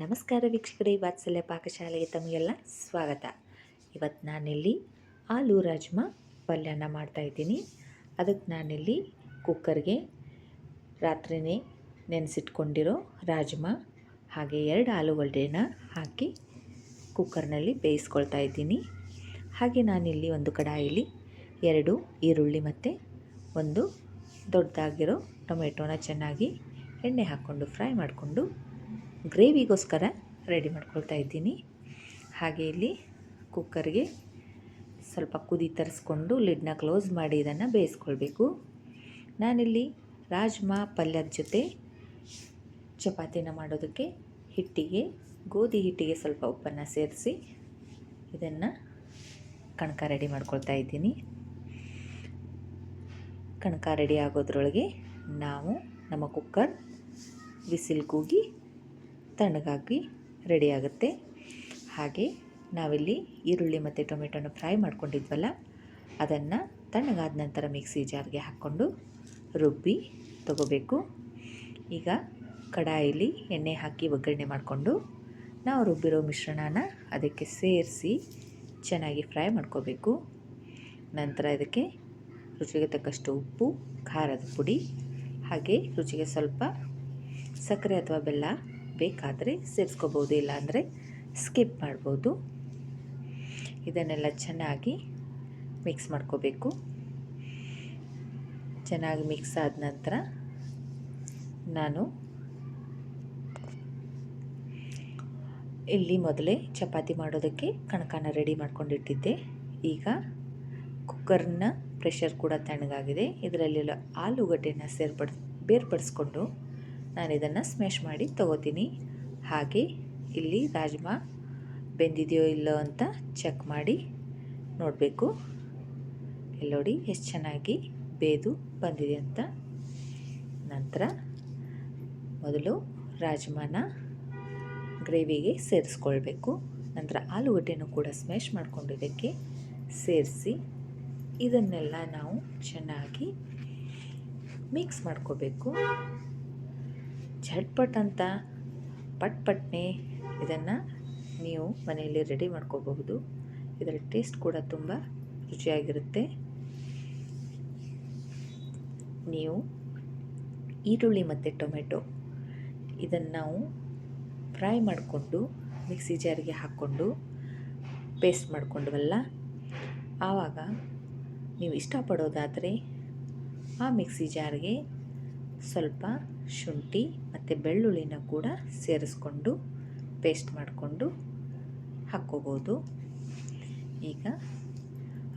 ನಮಸ್ಕಾರ ವೀಕ್ಷಕರೇ, ವಾತ್ಸಲ್ಯ ಪಾಕಶಾಲೆಗೆ ತಮಗೆಲ್ಲ ಸ್ವಾಗತ. ಇವತ್ತು ನಾನಿಲ್ಲಿ ಆಲೂ ರಾಜ್ಮಾ ಪಲ್ಯನ ಮಾಡ್ತಾಯಿದ್ದೀನಿ ಅದಕ್ಕೆ ನಾನಿಲ್ಲಿ ಕುಕ್ಕರ್ಗೆ ರಾತ್ರಿನೇ ನೆನೆಸಿಟ್ಕೊಂಡಿರೋ ರಾಜ್ಮಾ, ಹಾಗೆ ಎರಡು ಆಲೂಗಡ್ಡೆನ ಹಾಕಿ ಕುಕ್ಕರ್ನಲ್ಲಿ ಬೇಯಿಸ್ಕೊಳ್ತಾ ಇದ್ದೀನಿ. ಹಾಗೆ ನಾನಿಲ್ಲಿ ಒಂದು ಕಡಾಯಿಲಿ ಎರಡು ಈರುಳ್ಳಿ ಮತ್ತು ಒಂದು ದೊಡ್ಡದಾಗಿರೋ ಟೊಮೆಟೊನ ಚೆನ್ನಾಗಿ ಎಣ್ಣೆ ಹಾಕ್ಕೊಂಡು ಫ್ರೈ ಮಾಡಿಕೊಂಡು ಗ್ರೇವಿಗೋಸ್ಕರ ರೆಡಿ ಮಾಡ್ಕೊಳ್ತಾ ಇದ್ದೀನಿ. ಹಾಗೆ ಇಲ್ಲಿ ಕುಕ್ಕರ್ಗೆ ಸ್ವಲ್ಪ ಕುದಿ ತರಿಸ್ಕೊಂಡು ಲಿಡ್ನ ಕ್ಲೋಸ್ ಮಾಡಿ ಇದನ್ನು ಬೇಯಿಸ್ಕೊಳ್ಬೇಕು. ನಾನಿಲ್ಲಿ ರಾಜ್ಮಾ ಪಲ್ಯದ ಜೊತೆ ಚಪಾತಿನ ಮಾಡೋದಕ್ಕೆ ಹಿಟ್ಟಿಗೆ, ಗೋಧಿ ಹಿಟ್ಟಿಗೆ ಸ್ವಲ್ಪ ಉಪ್ಪನ್ನು ಸೇರಿಸಿ ಇದನ್ನು ಕಣಕ ರೆಡಿ ಮಾಡ್ಕೊಳ್ತಾ ಇದ್ದೀನಿ. ಕಣಕ ರೆಡಿ ಆಗೋದ್ರೊಳಗೆ ನಾವು ನಮ್ಮ ಕುಕ್ಕರ್ ವಿಸಿಲ್ ಕೂಗಿ ತಣ್ಣಗಾಗಿ ರೆಡಿ ಆಗುತ್ತೆ. ಹಾಗೆ ನಾವಿಲ್ಲಿ ಈರುಳ್ಳಿ ಮತ್ತು ಟೊಮೆಟೊನ ಫ್ರೈ ಮಾಡ್ಕೊಂಡಿದ್ವಲ್ಲ, ಅದನ್ನು ತಣ್ಣಗಾದ ನಂತರ ಮಿಕ್ಸಿ ಜಾರ್ಗೆ ಹಾಕ್ಕೊಂಡು ರುಬ್ಬಿ ತಗೋಬೇಕು. ಈಗ ಕಡಾಯಿಲಿ ಎಣ್ಣೆ ಹಾಕಿ ಒಗ್ಗರಣೆ ಮಾಡಿಕೊಂಡು ನಾವು ರುಬ್ಬಿರೋ ಮಿಶ್ರಣನ ಅದಕ್ಕೆ ಸೇರಿಸಿ ಚೆನ್ನಾಗಿ ಫ್ರೈ ಮಾಡ್ಕೋಬೇಕು. ನಂತರ ಇದಕ್ಕೆ ರುಚಿಗೆ ತಕ್ಕಷ್ಟು ಉಪ್ಪು, ಖಾರದ ಪುಡಿ, ಹಾಗೆ ರುಚಿಗೆ ಸ್ವಲ್ಪ ಸಕ್ಕರೆ ಅಥವಾ ಬೆಲ್ಲ ಬೇಕಾದರೆ ಸೇರಿಸ್ಕೋಬೋದು, ಇಲ್ಲಾಂದರೆ ಸ್ಕಿಪ್ ಮಾಡ್ಬೋದು. ಇದನ್ನೆಲ್ಲ ಚೆನ್ನಾಗಿ ಮಿಕ್ಸ್ ಮಾಡ್ಕೋಬೇಕು. ಚೆನ್ನಾಗಿ ಮಿಕ್ಸ್ ಆದ ನಂತರ ನಾನು ಇಲ್ಲಿ ಮೊದಲೇ ಚಪಾತಿ ಮಾಡೋದಕ್ಕೆ ಕಣಕನ ರೆಡಿ ಮಾಡ್ಕೊಂಡಿಟ್ಟಿದ್ದೆ. ಈಗ ಕುಕ್ಕರ್ನ ಪ್ರೆಷರ್ ಕೂಡ ತಣ್ಣಗಾಗಿದೆ. ಇದರಲ್ಲಿ ಆಲೂಗಡ್ಡೆನ ಸೇರ್ಪಡ್, ಬೇರ್ಪಡಿಸ್ಕೊಂಡು ನಾನು ಇದನ್ನು ಸ್ಮ್ಯಾಶ್ ಮಾಡಿ ತಗೋತೀನಿ. ಹಾಗೆ ಇಲ್ಲಿ ರಾಜ್ಮಾ ಬೆಂದಿದೆಯೋ ಇಲ್ಲೋ ಅಂತ ಚೆಕ್ ಮಾಡಿ ನೋಡಬೇಕು. ಇಲ್ಲಿ ನೋಡಿ ಎಷ್ಟು ಚೆನ್ನಾಗಿ ಬೇದು ಬಂದಿದೆ ಅಂತ. ನಂತರ ಮೊದಲು ರಾಜ್ಮಾನ ಗ್ರೇವಿಗೆ ಸೇರಿಸ್ಕೊಳ್ಬೇಕು. ನಂತರ ಆಲೂಗಡ್ಡೆನೂ ಕೂಡ ಸ್ಮ್ಯಾಶ್ ಮಾಡಿಕೊಂಡು ಇದಕ್ಕೆ ಸೇರಿಸಿ ಇದನ್ನೆಲ್ಲ ನಾವು ಚೆನ್ನಾಗಿ ಮಿಕ್ಸ್ ಮಾಡ್ಕೋಬೇಕು. ಝಟ್ಪಟ್ ಅಂತ ಪಟ್ ಪಟ್ನೆ ಇದನ್ನು ನೀವು ಮನೆಯಲ್ಲಿ ರೆಡಿ ಮಾಡ್ಕೋಬಹುದು. ಇದರ ಟೇಸ್ಟ್ ಕೂಡ ತುಂಬ ರುಚಿಯಾಗಿರುತ್ತೆ. ನೀವು ಈರುಳ್ಳಿ ಮತ್ತು ಟೊಮೆಟೊ ಇದನ್ನು ನಾವು ಫ್ರೈ ಮಾಡಿಕೊಂಡು ಮಿಕ್ಸಿ ಜಾರಿಗೆ ಹಾಕ್ಕೊಂಡು ಪೇಸ್ಟ್ ಮಾಡಿಕೊಂಡ್ವಲ್ಲ, ಆವಾಗ ನೀವು ಇಷ್ಟಪಡೋದಾದರೆ ಆ ಮಿಕ್ಸಿ ಜಾರ್ಗೆ ಸ್ವಲ್ಪ ಶುಂಠಿ ಮತ್ತು ಬೆಳ್ಳುಳ್ಳಿನ ಕೂಡ ಸೇರಿಸ್ಕೊಂಡು ಪೇಸ್ಟ್ ಮಾಡಿಕೊಂಡು ಹಾಕ್ಕೋಬೋದು. ಈಗ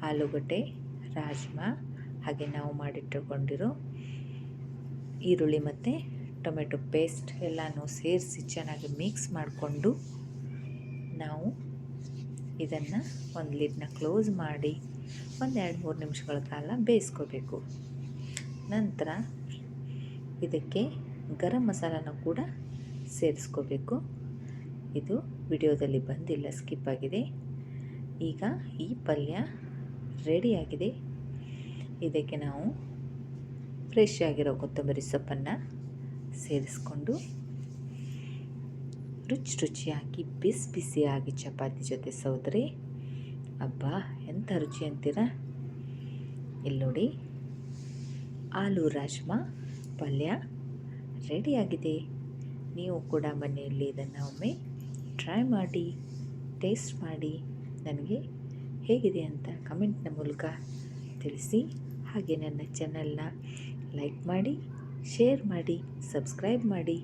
ಆಲೂಗಡ್ಡೆ, ರಾಜ್ಮಾ, ಹಾಗೆ ನಾವು ಮಾಡಿಟ್ಟುಕೊಂಡಿರೋ ಈರುಳ್ಳಿ ಮತ್ತು ಟೊಮೆಟೊ ಪೇಸ್ಟ್ ಎಲ್ಲನೂ ಸೇರಿಸಿ ಚೆನ್ನಾಗಿ ಮಿಕ್ಸ್ ಮಾಡಿಕೊಂಡು ನಾವು ಇದನ್ನು ಒಂದು ಲಿಡ್ನ ಕ್ಲೋಸ್ ಮಾಡಿ ಒಂದು ಎರಡು ಮೂರು ನಿಮಿಷಗಳ ಕಾಲ ಬೇಯಿಸ್ಕೋಬೇಕು. ನಂತರ ಇದಕ್ಕೆ ಗರಂ ಮಸಾಲನ ಕೂಡ ಸೇರಿಸ್ಕೋಬೇಕು. ಇದು ವಿಡಿಯೋದಲ್ಲಿ ಬಂದಿಲ್ಲ, ಸ್ಕಿಪ್ ಆಗಿದೆ. ಈಗ ಈ ಪಲ್ಯ ರೆಡಿಯಾಗಿದೆ ಇದಕ್ಕೆ ನಾವು ಫ್ರೆಶ್ ಆಗಿರೋ ಕೊತ್ತಂಬರಿ ಸೊಪ್ಪನ್ನು ಸೇರಿಸ್ಕೊಂಡು ರುಚಿ ರುಚಿಯಾಗಿ, ಬಿಸಿ ಬಿಸಿಯಾಗಿ ಚಪಾತಿ ಜೊತೆ ಸೌದ್ರೆ. ಅಬ್ಬಾ, ಎಂಥ ರುಚಿ ಅಂತೀರ? ಇಲ್ಲಿ ನೋಡಿ ಆಲೂ ರಾಜ್ಮಾ ಪಲ್ಯ. ರೆಡಿಯಾಗಿದೆ. ನೀವು ಕೂಡ ಮನೆಯಲ್ಲಿ ಇದನ್ನು ಒಮ್ಮೆ ಟ್ರೈ ಮಾಡಿ ಟೇಸ್ಟ್ ಮಾಡಿ. ನನಗೆ ಹೇಗಿದೆ ಅಂತ ಕಮೆಂಟ್ನ ಮೂಲಕ ತಿಳಿಸಿ. ಹಾಗೆ ನನ್ನ ಚಾನಲ್ನ ಲೈಕ್ ಮಾಡಿ ಶೇರ್ ಮಾಡಿ ಸಬ್ಸ್ಕ್ರೈಬ್ ಮಾಡಿ.